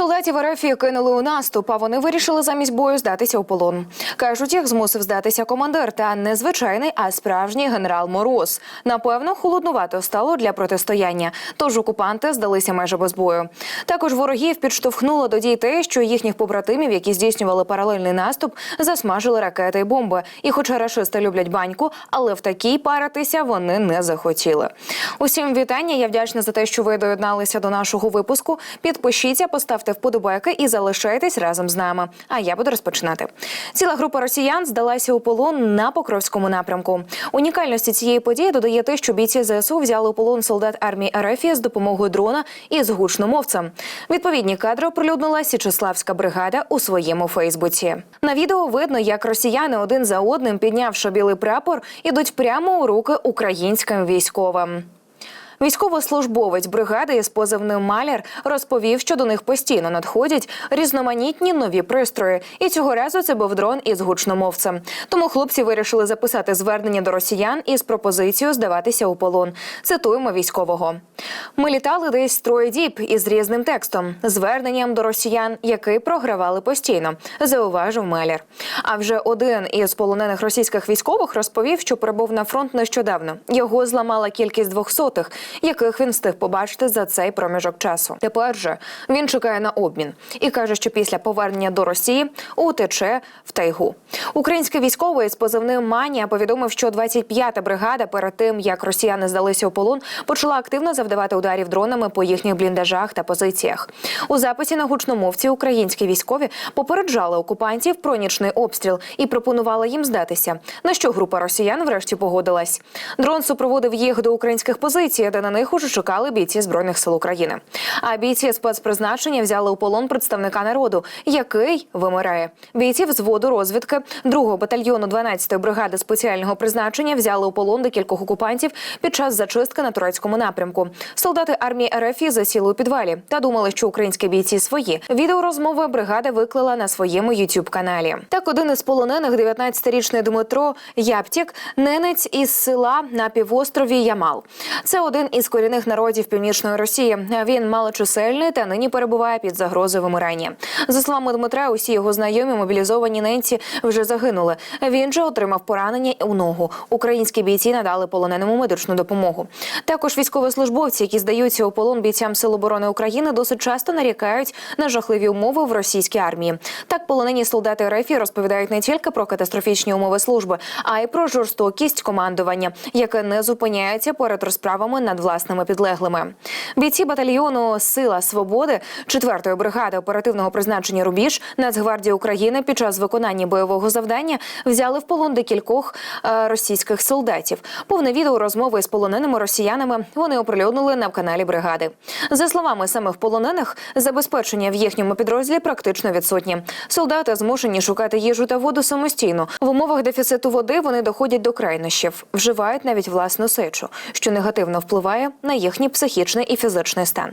Солдатів РФ кинули у наступ, а вони вирішили замість бою здатися у полон. Кажуть, їх змусив здатися командир, та не звичайний, а справжній генерал Мороз. Напевно, холоднувато стало для протистояння. Тож окупанти здалися майже без бою. Також ворогів підштовхнуло до дій те, що їхніх побратимів, які здійснювали паралельний наступ, засмажили ракети й бомби. І, хоча рашисти люблять баньку, але в такій паритися вони не захотіли. Усім вітання. Я вдячна за те, що ви доєдналися до нашого випуску. Підпишіться, поставте вподобайки і залишайтесь разом з нами. А я буду розпочинати. Ціла група росіян здалася у полон на Покровському напрямку. Унікальності цієї події додає те, що бійці ЗСУ взяли у полон солдат армії РФ з допомогою дрона і з гучномовцем. Відповідні кадри оприлюднила Січеславська бригада у своєму Фейсбуці. На відео видно, як росіяни один за одним, піднявши білий прапор, ідуть прямо у руки українським військовим. Військовослужбовець бригади із позивним Маляр розповів, що до них постійно надходять різноманітні нові пристрої, і цього разу це був дрон із гучномовцем. Тому хлопці вирішили записати звернення до росіян із пропозицією здаватися у полон. Цитуємо військового. Ми літали десь троє діб із різним текстом, зверненням до росіян, який програвали постійно, зауважив Маляр. А вже один із полонених російських військових розповів, що прибув на фронт нещодавно. Його зламала кількість двохсотих, яких він встиг побачити за цей проміжок часу. Тепер же він чекає на обмін і каже, що після повернення до Росії утече в тайгу. Український військовий з позивним Манія повідомив, що 25-та бригада перед тим як росіяни здалися у полон, почала активно завдавати ударів дронами по їхніх бліндажах та позиціях. У записі на гучномовці українські військові попереджали окупантів про нічний обстріл і пропонували їм здатися. На що група росіян врешті погодилась. Дрон супроводив їх до українських позицій, де на них уже чекали бійці збройних сил України. А бійці спецпризначення взяли у полон представника народу, який вимирає. Бійців взводу розвідки 2-го батальйону 12-ї бригади спеціального призначення взяли у полон декількох окупантів під час зачистки на турецькому напрямку. Солдати армії РФ засіли у підвалі та думали, що українські бійці свої. Відео розмови бригада виклала на своєму youtube каналі. Так, один із полонених, 19-річний Дмитро Яптік, ненець із села на півострові Ямал. Це один із корінних народів північної Росії. Він малочисельний та нині перебуває під загрозою вимирання. За словами Дмитра, усі його знайомі мобілізовані ненці вже загинули. Він же отримав поранення у ногу. Українські бійці надали полоненому медичну допомогу. Також військовослужбовці, які здаються у полон бійцям Сил оборони України, досить часто нарікають на жахливі умови в російській армії. Так, полонені солдати РФ розповідають не тільки про катастрофічні умови служби, а й про жорстокість командування, яке не зупиняється перед розправами над власними підлеглими. Бійці батальйону Сила свободи 4-ї бригади оперативного призначення Рубіж Нацгвардії України під час виконання бойового завдання взяли в полон декількох е, російських солдатів. Повне відео розмови з полоненими росіянами вони оприлюднили на каналі бригади. За словами самих полонених, забезпечення в їхньому підрозділі практично відсутні. Солдати змушені шукати їжу та воду самостійно. В умовах дефіциту води вони доходять до крайнощів, вживають навіть власну сечу, що негативно впливає на їхній психічний і фізичний стан.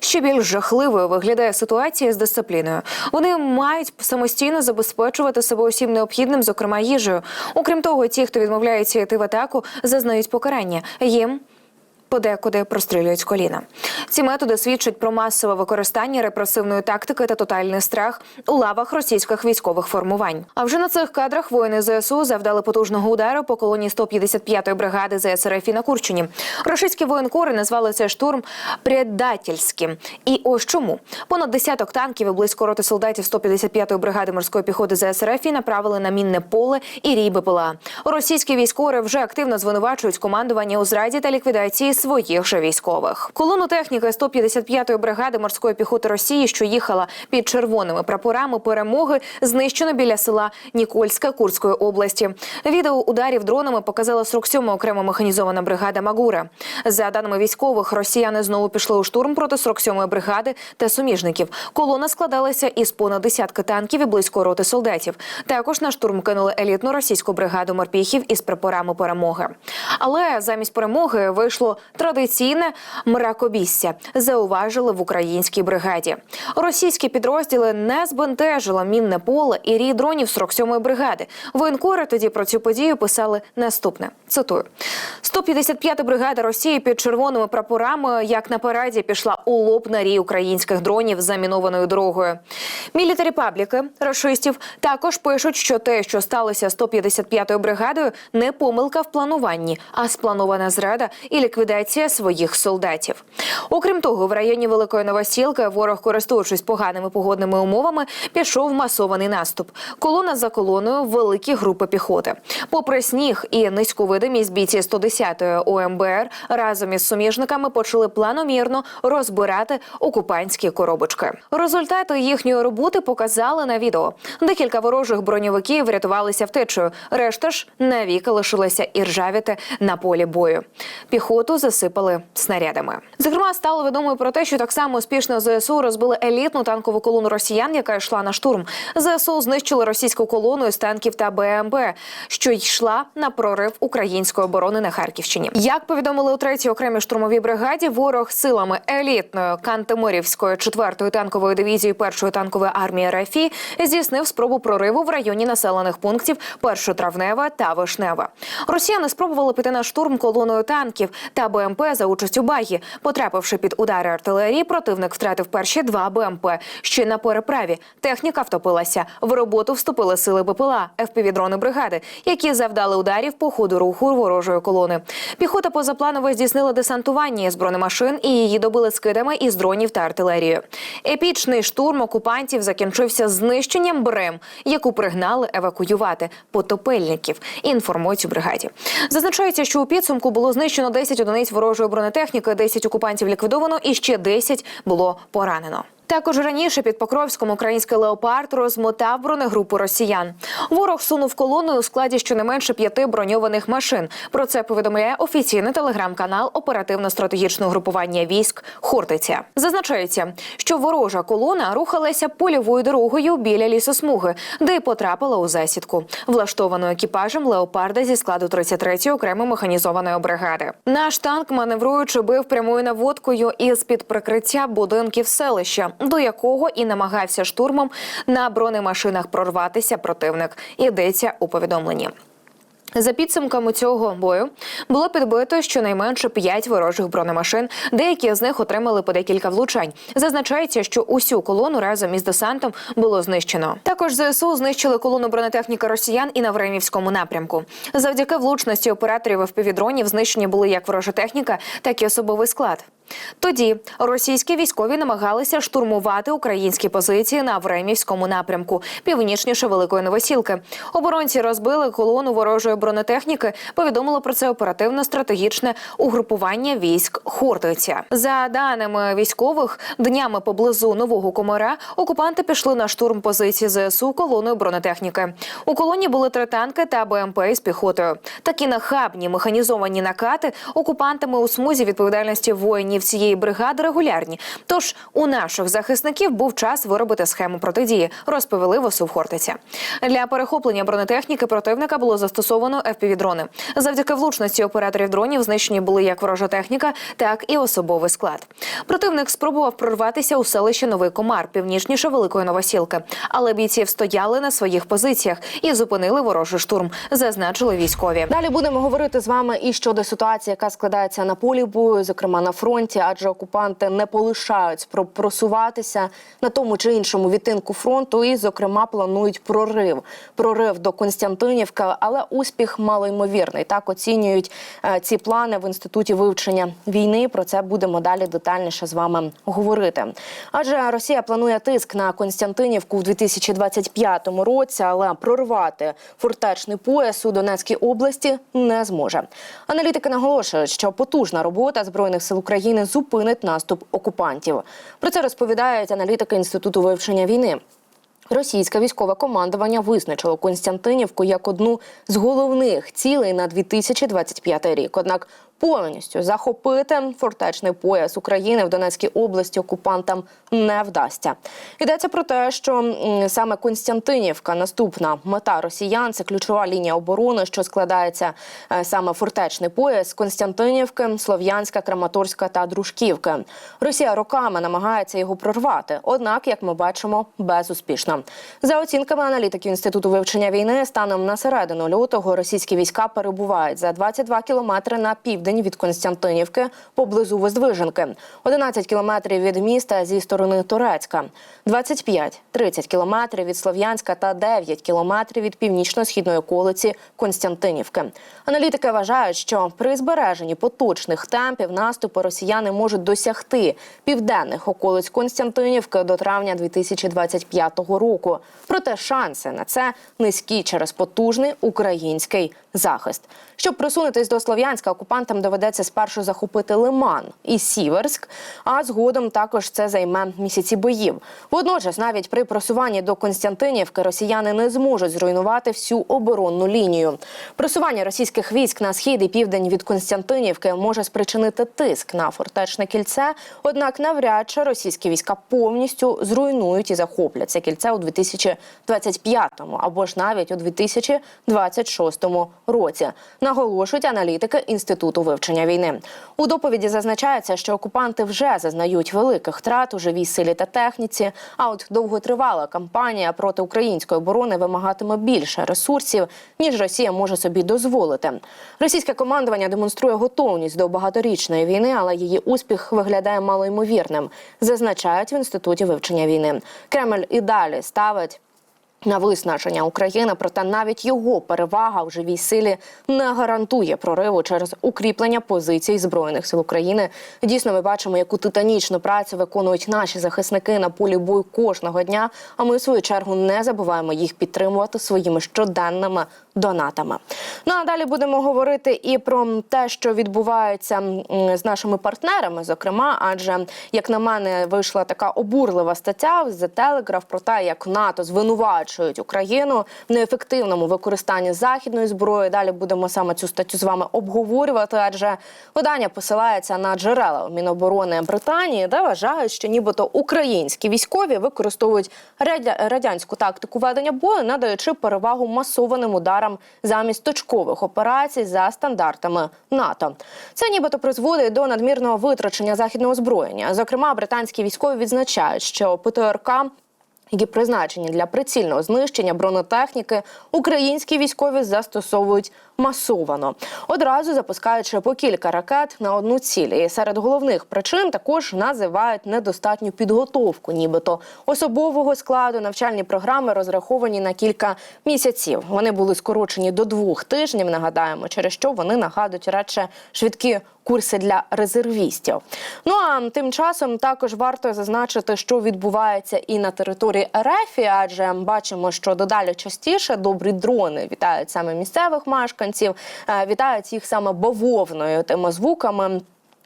Ще більш жахливою виглядає ситуація з дисципліною. Вони мають самостійно забезпечувати себе усім необхідним, зокрема їжею. Окрім того, ті, хто відмовляється йти в атаку, зазнають покарання. Їм подекуди прострілюють коліна. Ці методи свідчать про масове використання репресивної тактики та тотальний страх у лавах російських військових формувань. А вже на цих кадрах воїни ЗСУ завдали потужного удару по колоні 155-ї бригади ЗСРФ на Курщині. Російські воєнкори назвали цей штурм предательським. І ось чому понад десяток танків і близько роти солдатів 155-ї бригади морської піхоти ЗСРФ направили на мінне поле і рій БПЛА. Російські військові вже активно звинувачують командування у зраді та ліквідації своїх же військових. Колону техніки 155-ї бригади морської піхоти Росії, що їхала під червоними прапорами перемоги, знищено біля села Нікольська Курської області. Відео ударів дронами показала 47-ма окрема механізована бригада Магура. За даними військових, росіяни знову пішли у штурм проти 47-ї бригади та суміжників. Колона складалася із понад десятки танків і близько роти солдатів. Також на штурм кинули елітну російську бригаду морпіхів із прапорами перемоги. Але замість перемоги вийшло традиційне мракобісся, зауважили в українській бригаді. Російські підрозділи не збентежило мінне поле і рій дронів 47-ї бригади. Воєнкори тоді про цю подію писали наступне. Цитую: 155-та бригада Росії під червоними прапорами, як на параді, пішла у лоб на рій українських дронів замінованою дорогою. Мілітарі пабліки рашистів також пишуть, що те, що сталося 155-ю бригадою, не помилка в плануванні, а спланована зрада і ліквідація своїх солдатів. Окрім того, в районі Великої Новосілки ворог, користуючись поганими погодними умовами, пішов масований наступ. Колона за колоною великі групи піхоти. Попри сніг і низьку видимість, бійці 110-ї ОМБР разом із суміжниками почали планомірно розбирати окупантські коробочки. Результати їхньої роботи показали на відео. Декілька ворожих броньовиків врятувалися втечею. Решта ж навіки лишилися іржавіти на полі бою. Піхоту засипали снарядами. Зокрема, стало відомо про те, що так само успішно ЗСУ розбили елітну танкову колону росіян, яка йшла на штурм. ЗСУ знищили російську колону із танків та БМБ, що йшла на прорив української оборони на Харківщині. Як повідомили у третій окремій штурмовій бригаді, ворог силами елітної Кантемирівської 4-ї танкової дивізії 1-ї танкової армії РФІ здійснив спробу прориву в районі населених пунктів Першотравнева та Вишнева. Росіяни спробували піти на штурм колоною танків та БМП за участю багі. Потрапивши під удари артилерії, противник втратив перші два БМП. Ще на переправі техніка втопилася. В роботу вступили сили БПЛА, ФПВ-дрони бригади, які завдали ударів по ходу руху ворожої колони. Піхота позапланово здійснила десантування з бронемашин і її добили скидами із дронів та артилерією. Епічний штурм окупантів закінчився знищенням БРЕМ, яку пригнали евакуювати потопельників. Інформують у бригаді. Зазначається, що у підсумку було знищено 10 одиниць ворожої бронетехніки, 10 окупантів ліквідовано і ще 10 було поранено. Також раніше під Покровськом український леопард розмотав бронегрупу росіян. Ворог сунув колоною у складі щонайменше п'яти броньованих машин. Про це повідомляє офіційний телеграм-канал оперативно-стратегічного групування військ Хортиця. Зазначається, що ворожа колона рухалася польовою дорогою біля лісосмуги, де й потрапила у засідку, влаштовану екіпажем леопарда зі складу 33-ї окремої механізованої бригади. Наш танк, маневруючи, бив прямою наводкою із під прикриття будинків селища до якого і намагався штурмом на бронемашинах прорватися противник. Йдеться у повідомленні. За підсумками цього бою було підбито щонайменше п'ять ворожих бронемашин. Деякі з них отримали по декілька влучань. Зазначається, що усю колону разом із десантом було знищено. Також ЗСУ знищили колону бронетехніки росіян і на Времівському напрямку. Завдяки влучності операторів впівдронів знищені були як ворожа техніка, так і особовий склад. Тоді російські військові намагалися штурмувати українські позиції на Времівському напрямку, північніше Великої Новосілки. Оборонці розбили колону ворожої бронетехніки. Повідомило про це оперативно-стратегічне угрупування військ Хортиця. За даними військових, днями поблизу нового комара окупанти пішли на штурм позиції ЗСУ колоною бронетехніки. У колоні були три танки та БМП із піхотою. Такі нахабні механізовані накати окупантами у смузі відповідальності воїнів цієї бригади регулярні. Тож у наших захисників був час виробити схему протидії, розповіли в Хортиця. Для перехоплення бронетехніки противника було застосовано FPV-дрони. Завдяки влучності операторів дронів знищені були як ворожа техніка, так і особовий склад. Противник спробував прорватися у селище Новий Комар, північніше Великої Новосілки, але бійці встояли на своїх позиціях і зупинили ворожий штурм, зазначили військові. Далі будемо говорити з вами і щодо ситуації, яка складається на полі бою, зокрема на фронті, адже окупанти не полишають спроб просуватися на тому чи іншому відтинку фронту, і, зокрема, планують прорив. Прорив до Константинівка, але успіх малоймовірний. Так оцінюють е, ці плани в інституті вивчення війни. Про це будемо далі детальніше з вами говорити. Адже Росія планує тиск на Константинівку в 2025 році, але прорвати фортечний пояс у Донецькій області не зможе. Аналітики наголошують, що потужна робота збройних сил України зупинить наступ окупантів. Про це розповідають аналітики інституту вивчення війни. Російське військове командування визначило Константинівку як одну з головних цілей на 2025 рік. Однак повністю захопити фортечний пояс України в Донецькій області окупантам не вдасться. Йдеться про те, що саме Константинівка наступна мета росіян це ключова лінія оборони, що складається е, саме фортечний пояс Константинівки, Слов'янська, Краматорська та Дружківки. Росія роками намагається його прорвати, однак, як ми бачимо, безуспішно. За оцінками аналітиків інституту вивчення війни, станом на середину лютого російські війська перебувають за 22 кілометри на південь від Константинівки поблизу Воздвиженки, 11 кілометрів від міста зі сторони Турецька, 25-30 кілометрів від Слов'янська та 9 кілометрів від північно-східної околиці Константинівки. Аналітики вважають, що при збереженні поточних темпів наступу росіяни можуть досягти південних околиць Константинівки до травня 2025 року. Проте шанси на це низькі через потужний український захист. Щоб просунутись до Слов'янська, окупантам доведеться спершу захопити Лиман і Сіверськ, а згодом також це займе місяці боїв. Водночас, навіть при просуванні до Константинівки, росіяни не зможуть зруйнувати всю оборонну лінію. Просування російських військ на схід і південь від Константинівки може спричинити тиск на фортечне кільце. Однак, навряд чи російські війська повністю зруйнують і захоплять це кільце у 2025-му або ж навіть у 2026 році. Наголошують аналітики інституту вивчення війни. У доповіді зазначається, що окупанти вже зазнають великих втрат у живій силі та техніці. А от довготривала кампанія проти української оборони вимагатиме більше ресурсів, ніж Росія може собі дозволити. Російське командування демонструє готовність до багаторічної війни, але її успіх виглядає малоймовірним. Зазначають в інституті вивчення війни. Кремль і далі ставить на виснаження України, проте навіть його перевага в живій силі не гарантує прориву через укріплення позицій збройних сил України. Дійсно, ми бачимо, яку титанічну працю виконують наші захисники на полі бою кожного дня. А ми в свою чергу не забуваємо їх підтримувати своїми щоденними донатами. Ну а далі будемо говорити і про те, що відбувається з нашими партнерами, зокрема, адже як на мене вийшла така обурлива стаття The Telegraph про те, як НАТО звинувачують Україну в неефективному використанні західної зброї. Далі будемо саме цю статтю з вами обговорювати, адже видання посилається на джерела Міноборони Британії, де вважають, що нібито українські військові використовують радянську тактику ведення бою, надаючи перевагу масованим ударам замість точкових операцій за стандартами НАТО. Це нібито призводить до надмірного витрачення західного озброєння. Зокрема, британські військові відзначають, що ПТРК які призначені для прицільного знищення бронетехніки, українські військові застосовують масовано, одразу запускаючи по кілька ракет на одну ціль. І серед головних причин також називають недостатню підготовку, нібито особового складу. Навчальні програми розраховані на кілька місяців. Вони були скорочені до двох тижнів. Нагадаємо, через що вони нагадують радше швидкі курси для резервістів. Ну а тим часом також варто зазначити, що відбувається і на території РФ, адже бачимо, що дедалі частіше добрі дрони вітають саме місцевих мешканців, е, вітають їх саме бавовною тими звуками.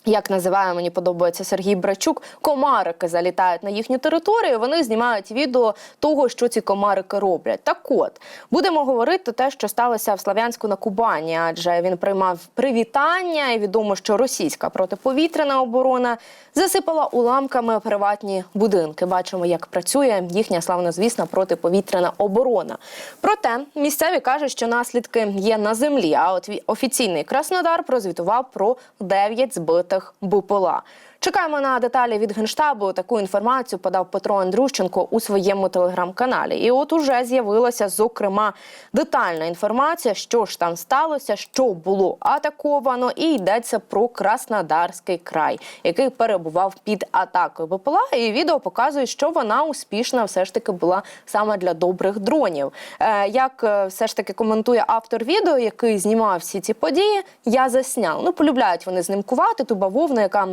Як називає мені подобається Сергій Брачук, комарики залітають на їхню територію. Вони знімають відео того, що ці комарики роблять. Так от будемо говорити те, що сталося в Слав'янську на Кубані, адже він приймав привітання, і відомо, що російська протиповітряна оборона засипала уламками приватні будинки. Бачимо, як працює їхня славнозвісна протиповітряна оборона. Проте місцеві кажуть, що наслідки є на землі. А от офіційний Краснодар прозвітував про 9 збитих БПЛА. Чекаємо на деталі від генштабу. Таку інформацію подав Петро Андрющенко у своєму телеграм-каналі. І от уже з'явилася зокрема детальна інформація, що ж там сталося, що було атаковано, і йдеться про Краснодарський край, який перебував під атакою БПЛА. І відео показує, що вона успішна все ж таки була саме для добрих дронів. Е, як е, все ж таки коментує автор відео, який знімав всі ці події, я засняв. Ну полюбляють вони знімкувати ту бавовну, яка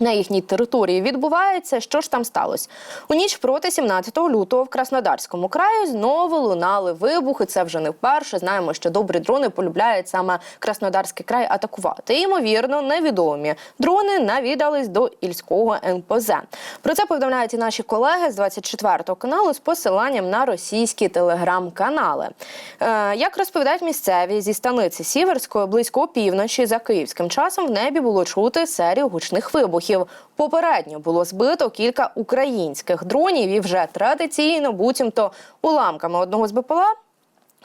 на їхній території відбувається. Що ж там сталося? У ніч проти 17 лютого в Краснодарському краї знову лунали вибухи. Це вже не вперше. Знаємо, що добрі дрони полюбляють саме Краснодарський край атакувати. Ймовірно, невідомі дрони навідались до Ільського НПЗ. Про це повідомляють і наші колеги з 24-го каналу з посиланням на російські телеграм-канали. Е, як розповідають місцеві зі станиці Сіверської, близько опівночі за київським часом в небі було чути серію гучних вибухів. Попередньо було збито кілька українських дронів і вже традиційно, буцімто уламками одного з БПЛА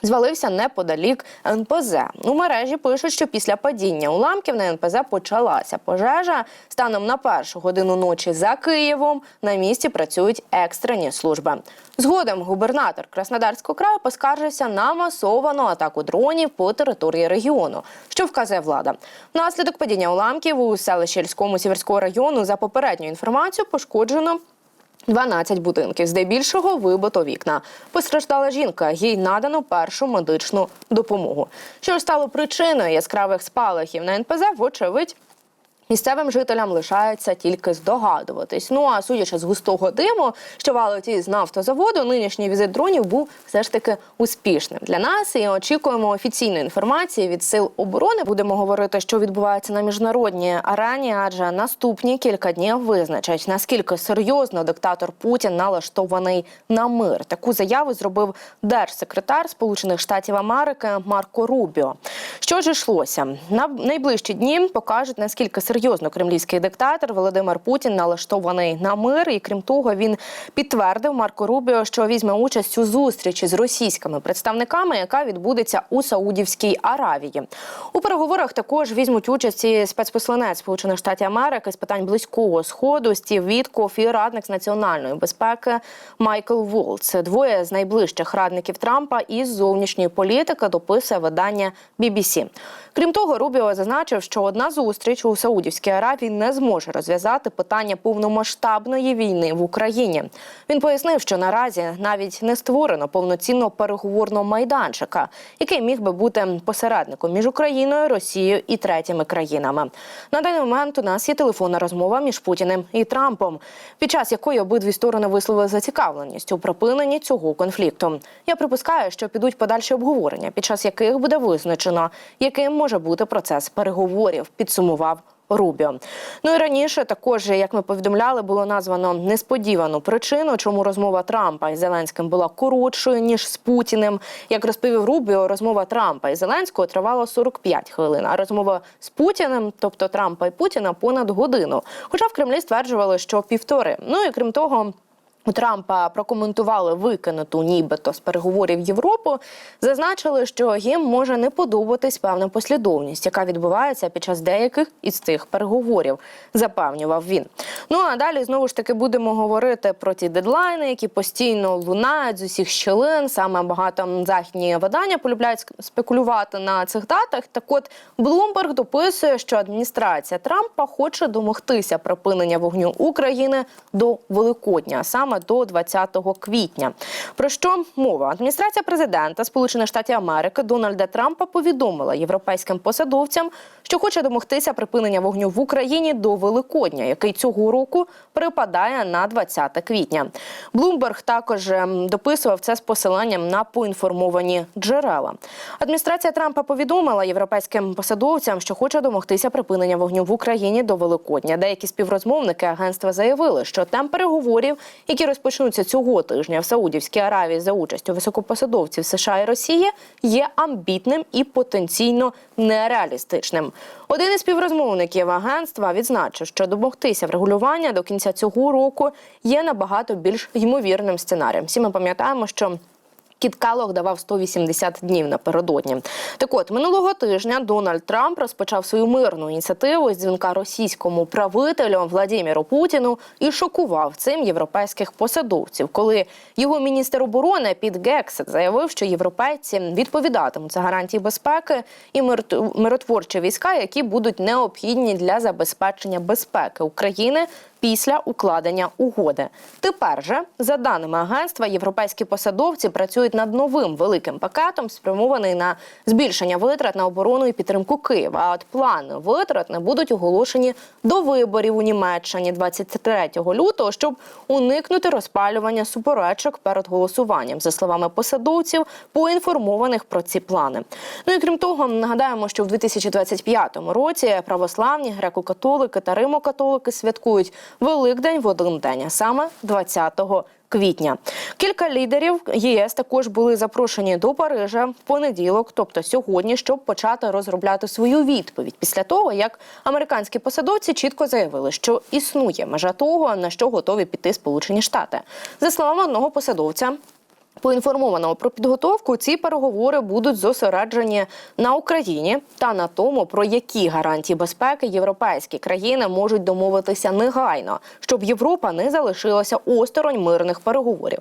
звалився неподалік НПЗ. У мережі пишуть, що після падіння уламків на НПЗ почалася пожежа. Станом на першу годину ночі за Києвом на місці працюють екстрені служби. Згодом губернатор Краснодарського краю поскаржився на масовану атаку дронів по території регіону, що вказує влада. Внаслідок падіння уламків у селищі Ільському Сіверського району за попередньою інформацією пошкоджено 12 будинків, здебільшого вибито вікна. Постраждала жінка, їй надано першу медичну допомогу. Що ж стало причиною яскравих спалахів на НПЗ, вочевидь. Місцевим жителям лишається тільки здогадуватись. Ну а судячи з густого диму, що валить із нафтозаводу, нинішній візит дронів був все ж таки успішним для нас. І очікуємо офіційної інформації від сил оборони. Будемо говорити, що відбувається на міжнародній арені, адже наступні кілька днів визначать наскільки серйозно диктатор Путін налаштований на мир. Таку заяву зробив держсекретар Сполучених Штатів Америки Марко Рубіо. Що ж йшлося? На найближчі дні покажуть наскільки серйозно кремлівський диктатор Володимир Путін налаштований на мир. І крім того, він підтвердив Марко Рубіо, що візьме участь у зустрічі з російськими представниками, яка відбудеться у Саудівській Аравії. У переговорах також візьмуть участь і спецпосланець Сполучених Штатів Америки з питань близького сходу Стів Вітков і радник з національної безпеки Майкл Вул. Це двоє з найближчих радників Трампа із зовнішньої політики. Дописує видання BBC. Крім того, Рубіо зазначив, що одна зустріч у Саудівській Аравії не зможе розв'язати питання повномасштабної війни в Україні. Він пояснив, що наразі навіть не створено повноцінного переговорного майданчика, який міг би бути посередником між Україною, Росією і третіми країнами. На даний момент у нас є телефонна розмова між Путіним і Трампом, під час якої обидві сторони висловили зацікавленість у припиненні цього конфлікту. Я припускаю, що підуть подальші обговорення, під час яких буде визначено, яким може бути процес переговорів. Підсумував. Рубіо. Ну і раніше також, як ми повідомляли, було названо несподівану причину, чому розмова Трампа із Зеленським була коротшою ніж з Путіним. Як розповів Рубіо, розмова Трампа і Зеленського тривала 45 хвилин, а розмова з Путіним, тобто Трампа і Путіна, понад годину. Хоча в Кремлі стверджували, що півтори. Ну і крім того. Трампа прокоментували викинуту нібито з переговорів Європу, зазначили, що їм може не подобатись певна послідовність, яка відбувається під час деяких із цих переговорів, запевнював він. Ну а далі знову ж таки будемо говорити про ті дедлайни, які постійно лунають з усіх щілин. Саме багато західні видання полюбляють спекулювати на цих датах. Так от Блумберг дописує, що адміністрація Трампа хоче домогтися припинення вогню України до Великодня, а до 20 квітня. Про що мова? Адміністрація президента Сполучених Штатів Америки Дональда Трампа повідомила європейським посадовцям, що хоче домогтися припинення вогню в Україні до Великодня, який цього року припадає на 20 квітня. Блумберг також ем, дописував це з посиланням на поінформовані джерела. Адміністрація Трампа повідомила європейським посадовцям, що хоче домогтися припинення вогню в Україні до Великодня. Деякі співрозмовники агентства заявили, що темп переговорів, які розпочнуться цього тижня в Саудівській Аравії за участю високопосадовців США і Росії, є амбітним і потенційно нереалістичним. Один із співрозмовників агентства відзначив, що домогтися врегулювання до кінця цього року є набагато більш ймовірним сценарієм. Всі ми пам'ятаємо, що Кіт Келлог давав 180 днів напередодні. Так от минулого тижня Дональд Трамп розпочав свою мирну ініціативу з дзвінка російському правителю Владіміру Путіну і шокував цим європейських посадовців, коли його міністр оборони Піт Гексет заявив, що європейці відповідатимуть за гарантії безпеки і мирот- миротворчі війська, які будуть необхідні для забезпечення безпеки України після укладення угоди. Тепер же, за даними агентства, європейські посадовці працюють над новим великим пакетом, спрямований на збільшення витрат на оборону і підтримку Києва. А от плани витрат не будуть оголошені до виборів у Німеччині 23 лютого, щоб уникнути розпалювання суперечок перед голосуванням, за словами посадовців, поінформованих про ці плани. Ну і крім того, нагадаємо, що в 2025 році православні, греко-католики та римо-католики святкують Великдень в один день, саме 20 квітня. Кілька лідерів ЄС також були запрошені до Парижа в понеділок, тобто сьогодні, щоб почати розробляти свою відповідь після того, як американські посадовці чітко заявили, що існує межа того, на що готові піти Сполучені Штати. За словами одного посадовця. Поінформованого про підготовку ці переговори будуть зосереджені на Україні та на тому, про які гарантії безпеки європейські країни можуть домовитися негайно, щоб Європа не залишилася осторонь мирних переговорів.